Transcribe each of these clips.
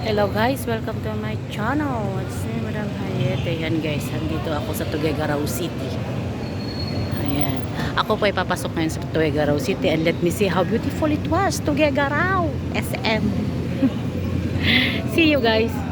Hello guys, welcome to my channel. It's me, Madam Hayete. Ayan guys, andito ako sa Tuguegarao City. Ayan. Ako po ay papasok ngayon sa Tuguegarao City and let me see how beautiful it was. Tuguegarao, SM. see you guys.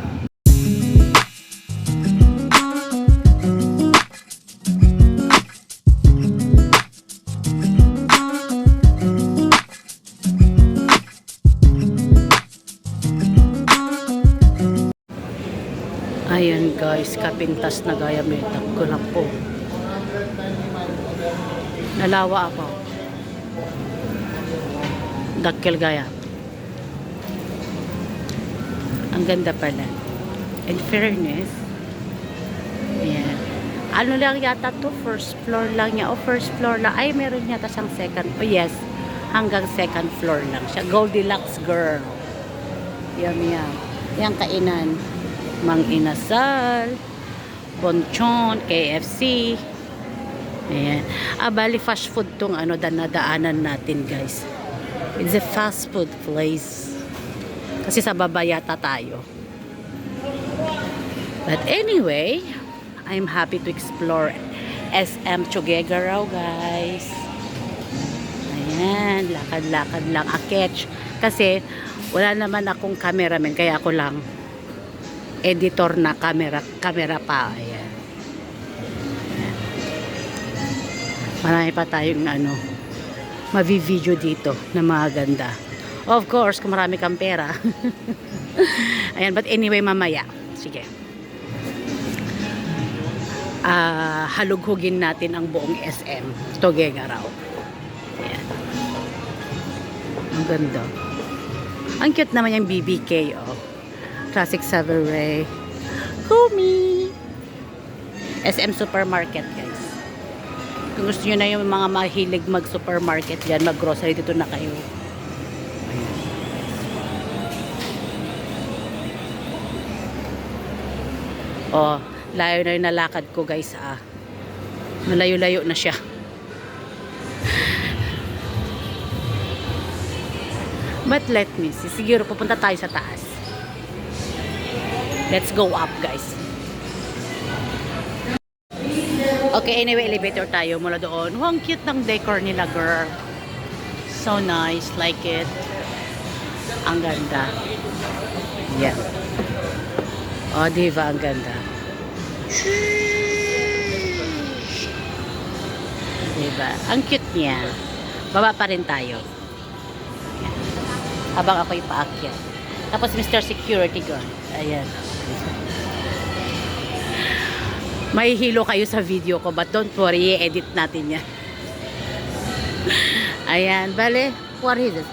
Ayan guys, kapintas na gaya may ko na po. Nalawa ako. Dakkel gaya. Ang ganda pala. In fairness, ayan. Ano lang yata to? First floor lang niya. O first floor lang. Ay, meron yata siyang second. Oh yes, hanggang second floor lang siya. Goldilocks girl. Yum, yum. Yan kainan. Mang Inasal, Bonchon, KFC. Ayan. Ah, bali fast food tong ano, danadaanan natin, guys. It's a fast food place. Kasi sa baba yata tayo. But anyway, I'm happy to explore SM Tuguegarao, guys. Ayan, lakad-lakad lang. Aketch. Kasi, wala naman akong cameraman, kaya ako lang editor na camera camera pa ayan. Marami pa tayong ano mavi-video dito na mga ganda of course kung marami kang pera. Ayan but anyway mamaya. Sige. Ah halughugin natin ang buong SM Togegaraw ayan. Ang ganda. Ang cute naman yung BBK oh Classic Savory. Kumi! SM Supermarket, guys. Kung gusto nyo na yung mga mahilig mag-supermarket dyan, mag-grocery, dito na kayo. Oh, layo na yung nalakad ko, guys, ah. Malayo-layo na siya. But let me see. Siguro pupunta tayo sa taas. Let's go up, guys. Okay, anyway, elevator tayo mula doon. Wow, ang cute ng decor nila, girl. So nice. Like it. Ang ganda. Yeah. Oh, diba? Ang ganda. Diba? Ang cute niya. Baba pa rin tayo. Habang ako'y paakyat. Tapos Mr. Security Guard. Ayan. Mahihilo kayo sa video ko but don't worry, i-edit natin yan. Ayan, bale, what is it?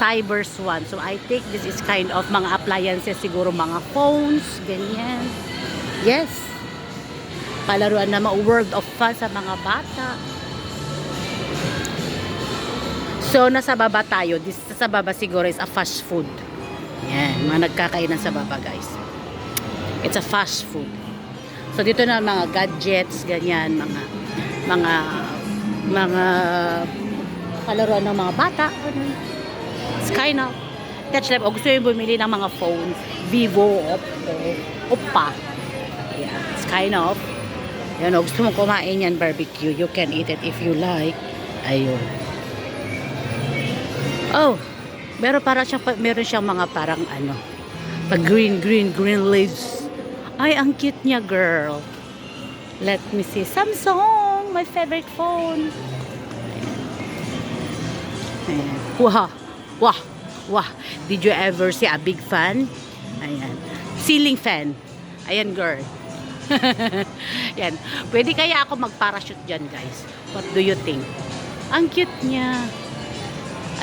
Cyber Swan. So I think this is kind of mga appliances, siguro mga phones, ganyan. Yes. Palaruan na mga world of fun sa mga bata. So, nasa baba tayo. This sa baba siguro is a fast food. Yan, mga nagkakainan sa baba, guys. It's a fast food. So dito na mga gadgets, ganyan, mga mga mga palaruan ng mga bata. kind of touch life. O gusto yung bumili ng mga phones, Vivo, Oppo, Oppa. Yeah, kind of. Yan, o gusto mo kumain yan barbecue, you can eat it if you like. Ayun. Oh, meron para siyang, meron siyang mga parang ano, pag green, green, green leaves. Ay, ang cute niya, girl. Let me see. Samsung, my favorite phone. Ayan. Wah, wah, wah. Did you ever see a big fan? Ayan. Ceiling fan. Ayan, girl. Yan. Pwede kaya ako mag-parachute dyan, guys. What do you think? Ang cute niya.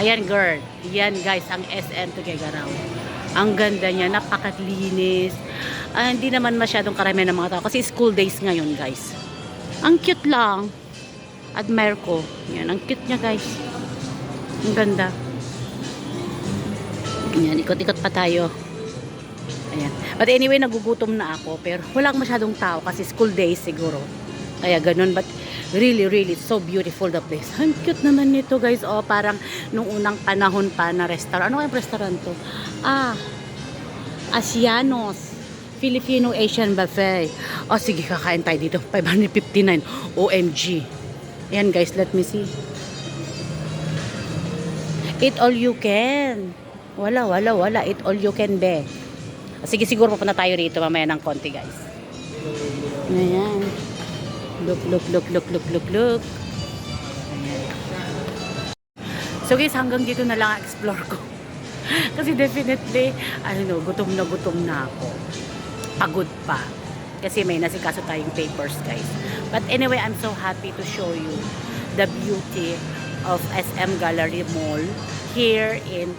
Ayan, girl. Yan, guys, ang SM Tuguegarao. Ang ganda niya. Napakalinis. Ah, hindi naman masyadong karamihan ng mga tao. Kasi school days ngayon, guys. Ang cute lang. Admire ko. Yan, ang cute niya, guys. Ang ganda. Yan, ikot-ikot pa tayo. Ayan. But anyway, nagugutom na ako. Pero walang masyadong tao kasi school days siguro. Kaya ganun. But really, really, so beautiful the place. Ang cute naman nito, guys. Oh, parang nung unang panahon pa na restaurant. Ano kayong restaurant to? Ah, Asianos. Filipino Asian Buffet. O sige, kakain tayo dito. 559. OMG. Ayan guys, let me see. Eat all you can. Wala, wala, wala. Eat all you can, be. Sige, siguro papunta tayo rito mamaya ng konti, guys. Ayan. Look, look, look, look, look, look, look. So guys, hanggang dito na lang ang explore ko. Kasi definitely, ano no, gutom na gutom na ako. Pagod pa. Kasi may nasikaso tayong papers, guys. But anyway, I'm so happy to show you the beauty of SM Gallery Mall here in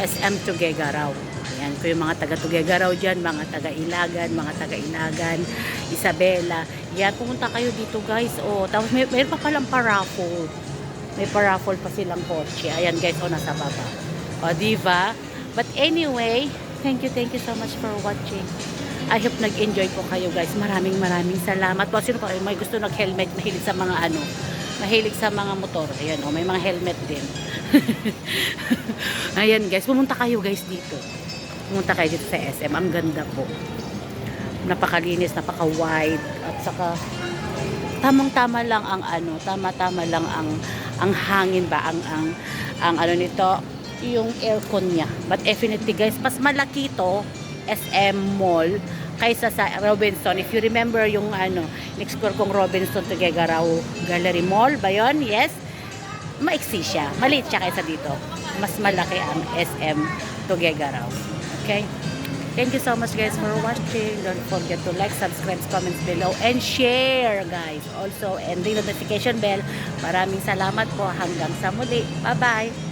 SM Tugegaraw. Ayan, ko yung mga taga Tugegaraw dyan, mga taga Ilagan, mga taga Ilagan, Isabela. Yan, pumunta kayo dito guys. Oh, tapos may, mayroon pa palang paraffle. May paraffle pa silang kotse. Ayan guys, oh, nasa baba. O, diba? But anyway, thank you, thank you so much for watching. I hope nag-enjoy po kayo guys. Maraming maraming salamat po. Sino pa kayo may gusto nag-helmet, mahilig sa mga ano, mahilig sa mga motor. Ayan, oh, may mga helmet din. Ayan guys, pumunta kayo guys dito. Pumunta kayo dito sa SM. Ang ganda po. Napakalinis, napaka-wide. At saka, tamang-tama lang ang ano, tama-tama lang ang ang hangin ba, ang ang ang ano nito, yung aircon niya. But definitely guys, mas malaki to SM Mall kaysa sa Robinson. If you remember yung ano, in-explore kong Robinson Tugegaraw Gallery Mall ba yun? Yes? Maiksi siya. Maliit siya kaysa dito. Mas malaki ang SM Tugegaraw. Okay? Thank you so much guys for watching. Don't forget to like, subscribe, comments below, and share guys. Also, and the notification bell. Maraming salamat po. Hanggang sa muli. Bye-bye.